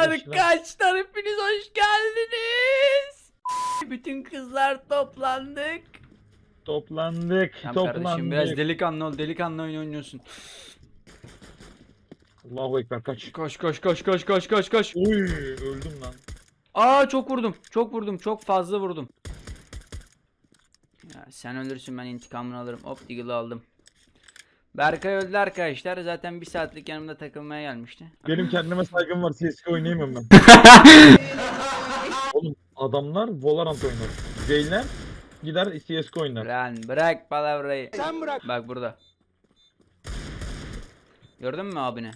Arkadaşlar hepiniz hoş geldiniz. Bütün kızlar toplandık. Toplandık. Tamam toplandık. kardeşim biraz delikanlı ol. Delikanlı oyun oynuyorsun. Allahu Ekber kaç. Koş koş koş koş koş koş koş. Uy öldüm lan. Aa çok vurdum. Çok vurdum. Çok fazla vurdum. Ya sen ölürsün ben intikamını alırım. Hop Deagle'ı aldım. Berkay öldü arkadaşlar. Zaten bir saatlik yanımda takılmaya gelmişti. Benim kendime saygım var. CSGO oynayamam ben. Oğlum adamlar Valorant oynar. Beyler gider CSGO oynar. Lan bırak palavrayı. Sen bırak. Bak burada. Gördün mü abini?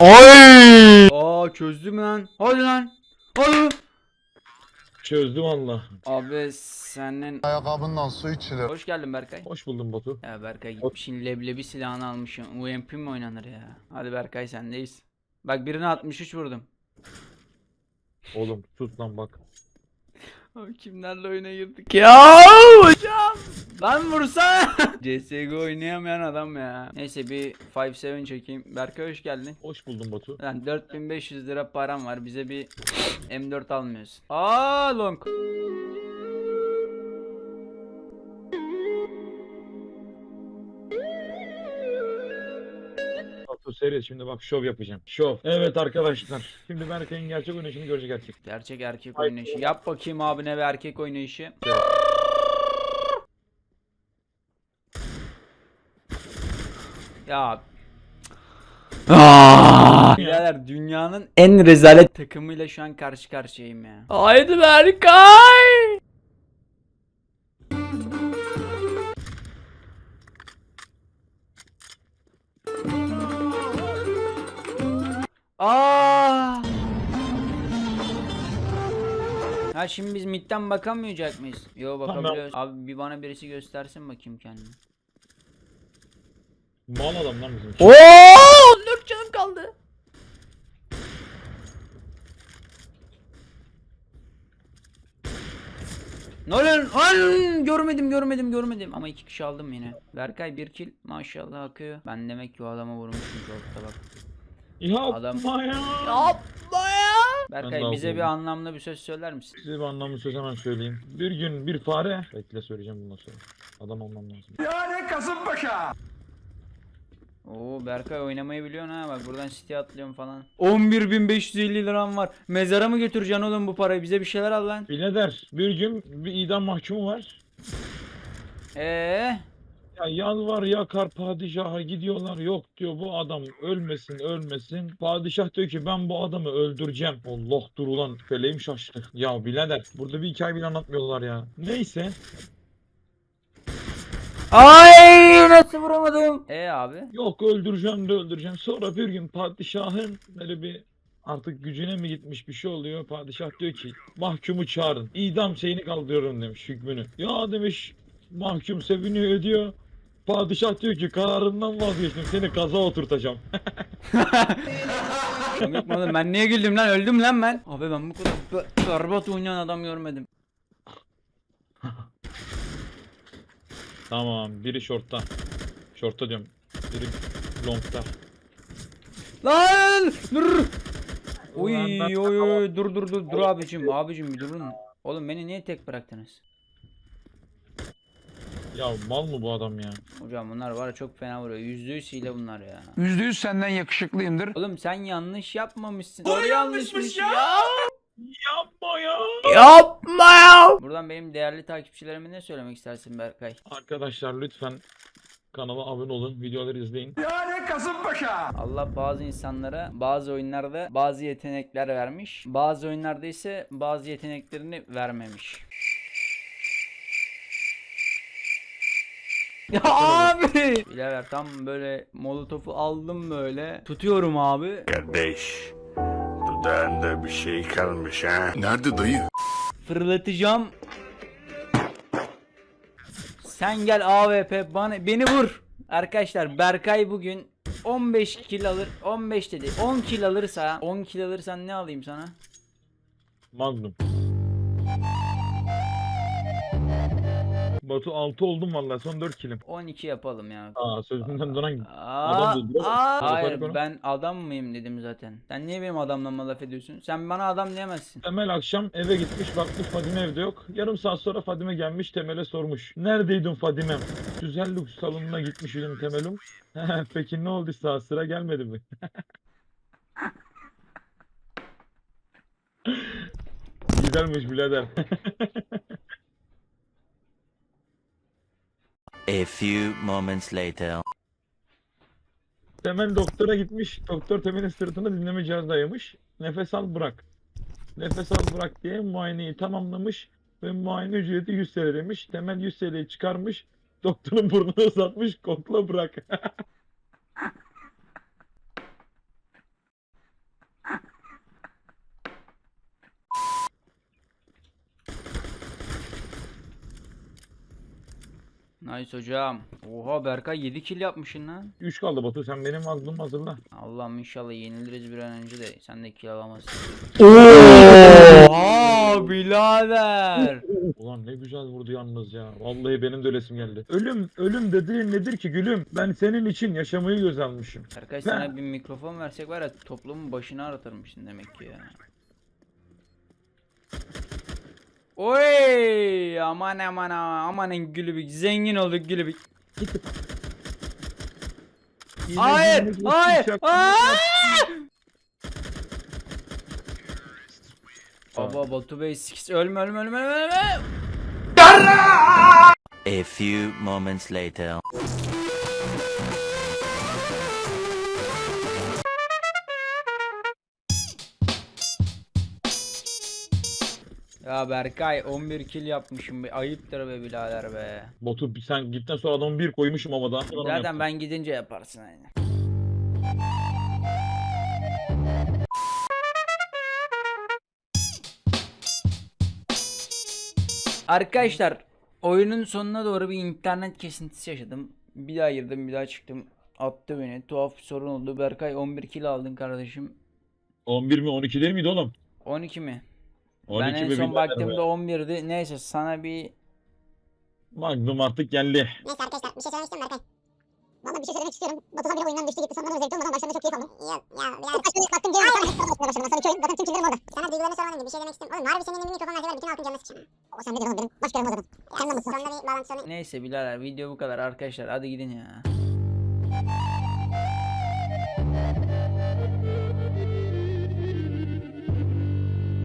Oy! Aa çözdüm lan. Hadi lan. Hadi. Çözdüm Allah. Abi senin... Ayakkabından su içilir. Hoş geldin Berkay. Hoş buldum Batu. Ya Berkay gitmişin leblebi silahını almışım. UMP mi oynanır ya? Hadi Berkay sendeyiz. Bak birine 63 vurdum. Oğlum sus lan bak. Abi kimlerle oyuna girdik ya hocam. Lan vursa. CSGO oynayamayan adam ya. Neyse bir 5-7 çekeyim. Berkay hoş geldin. Hoş buldum Batu. Lan 4500 lira param var. Bize bir M4 almıyorsun. Aa long. Batu seyret şimdi bak şov yapacağım. Şov. Evet arkadaşlar. Şimdi Berkay'ın gerçek oynayışını görecek erkek. Gerçek erkek Ay. oynayışı. Yap bakayım abine bir erkek oynayışı. Ya Birader dünyanın en rezalet takımıyla şu an karşı karşıyayım ya. Haydi Berkay. Aa! Ha şimdi biz midden bakamayacak mıyız? Yo bakabiliyoruz. Abi bir bana birisi göstersin bakayım kendini. Mal adam lan bizim. Oo! 14 canım kaldı. Ne oluyor? An! Görmedim görmedim görmedim ama iki kişi aldım yine. Berkay bir kill maşallah akıyor. Ben demek ki o adama vurmuşum şortta bak. Yapma Adam- ya. Yapma ya. Ben Berkay de bize bir okudum. anlamlı bir söz söyler misin? Size bir anlamlı söz hemen söyleyeyim. Bir gün bir fare... Bekle söyleyeceğim bundan sonra. Adam olmam lazım. Oo Berkay oynamayı biliyorsun ha bak buradan City atlıyorum falan. 11.550 liram var. Mezara mı götüreceksin oğlum bu parayı? Bize bir şeyler al lan. Birader bir gün bir idam mahkumu var. Eee? Ya yalvar yakar padişaha gidiyorlar. Yok diyor bu adam ölmesin ölmesin. Padişah diyor ki ben bu adamı öldüreceğim. Allah dur ulan feleğim şaştı. Ya birader burada bir hikaye bile anlatmıyorlar ya. Neyse. Ay nasıl vuramadım? E abi. Yok öldüreceğim de öldüreceğim. Sonra bir gün padişahın böyle bir artık gücüne mi gitmiş bir şey oluyor. Padişah diyor ki mahkumu çağırın. İdam şeyini kaldırıyorum demiş hükmünü. Ya demiş mahkum seviniyor ediyor. Padişah diyor ki kararından vazgeçtim seni kaza oturtacağım. Komik mi oğlum? Ben niye güldüm lan? Öldüm lan ben. Abi ben bu kadar be- berbat oynayan adam görmedim. Tamam biri shortta. Shortta diyorum. Biri longta. Lan! Dur! Oy oy oy dur dur dur dur abicim abicim bir durun. Oğlum beni niye tek bıraktınız? Ya mal mı bu adam ya? Hocam bunlar var ya çok fena vuruyor. Yüzde yüz hile bunlar ya. Yüzde yüz senden yakışıklıyımdır. Oğlum sen yanlış yapmamışsın. Doğru yanlışmış ya. Yapma ya. Yapma ya. Buradan benim değerli takipçilerime ne söylemek istersin Berkay? Arkadaşlar lütfen kanala abone olun. Videoları izleyin. Yani Kasımpaşa. Allah bazı insanlara bazı oyunlarda bazı yetenekler vermiş. Bazı oyunlarda ise bazı yeteneklerini vermemiş. Ya abi! Bilader tam böyle molotofu aldım böyle. Tutuyorum abi. Kardeş, dudağında bir şey kalmış ha? Nerede dayı? Fırlatacağım. Sen gel AWP bana beni vur. Arkadaşlar Berkay bugün 15 kill alır. 15 dedi. 10 kill alırsa 10 kill alırsan ne alayım sana? Magnum. Batu 6 oldum vallahi son 4 kilim. 12 yapalım ya. Aa sözünden dönen Aa, Adam Yaparız hayır ben adam mıyım dedim zaten. Sen niye benim adamlama laf ediyorsun? Sen bana adam diyemezsin. Temel akşam eve gitmiş bakmış Fadime evde yok. Yarım saat sonra Fadime gelmiş Temel'e sormuş. Neredeydin Fadime'm? Güzellik salonuna gitmiş idim Temel'im. Peki ne oldu saat sıra gelmedi mi? Güzelmiş birader. A few moments later. Temel doktora gitmiş. Doktor Temel'in sırtına dinleme cihazı dayamış. Nefes al bırak. Nefes al bırak diye muayeneyi tamamlamış. Ve muayene ücreti 100 TL demiş. Temel 100 TL'yi çıkarmış. Doktorun burnunu uzatmış. Kokla bırak. Nice hocam. Oha Berkay 7 kill yapmışsın lan. 3 kaldı Batu. Sen benim aklımı hazırla. Allah'ım inşallah yeniliriz bir an önce de sen de kill alamazsın. Oha birader. Ulan ne güzel vurdu yalnız ya. Vallahi benim de ölesim geldi. Ölüm, ölüm dediğin nedir ki gülüm? Ben senin için yaşamayı göz almışım. Berkay sana bir mikrofon versek var ya toplumun başını aratırmışsın demek ki ya. Oy aman aman amanın gülü bir zengin olduk gülü bir. Yine Hayır hayır. Baba Batu Bey sikis ölme ölme ölme ölme ölme. A few moments later. Ya Berkay 11 kill yapmışım be ayıptır be birader be. Botu sen gittikten sonra adamı bir koymuşum ama daha. Zaten ben gidince yaparsın aynı. Arkadaşlar oyunun sonuna doğru bir internet kesintisi yaşadım. Bir daha girdim bir daha çıktım. Attı beni. Tuhaf bir sorun oldu. Berkay 11 kill aldın kardeşim. 11 mi 12 değil miydi oğlum? 12 mi? 12 ben en son baktığımda be? 11'di. Neyse sana bir Magnum artık geldi. Neyse arkadaşlar bir şey söylemek istiyorum Berkay. Valla bir şey söylemek istiyorum. Batuhan bile oyundan düştü gitti. Sonradan zevkli olmadan başlarında çok keyif aldım. Ya ya ya. Başladı baktım diyorum. Sonra hep başladı başladı. Sonra köyüm zaten tüm killerim orada. Sana duygularını sormadan önce bir şey demek istiyorum. Oğlum harbi senin elinde mikrofon verseler bütün halkın canına sıçacağım. O sen bilirsin oğlum benim. Baş görevim o zaman. Sen de mısın? Sonunda bir bağlantı sorunu. neyse birader video bu kadar arkadaşlar hadi gidin ya.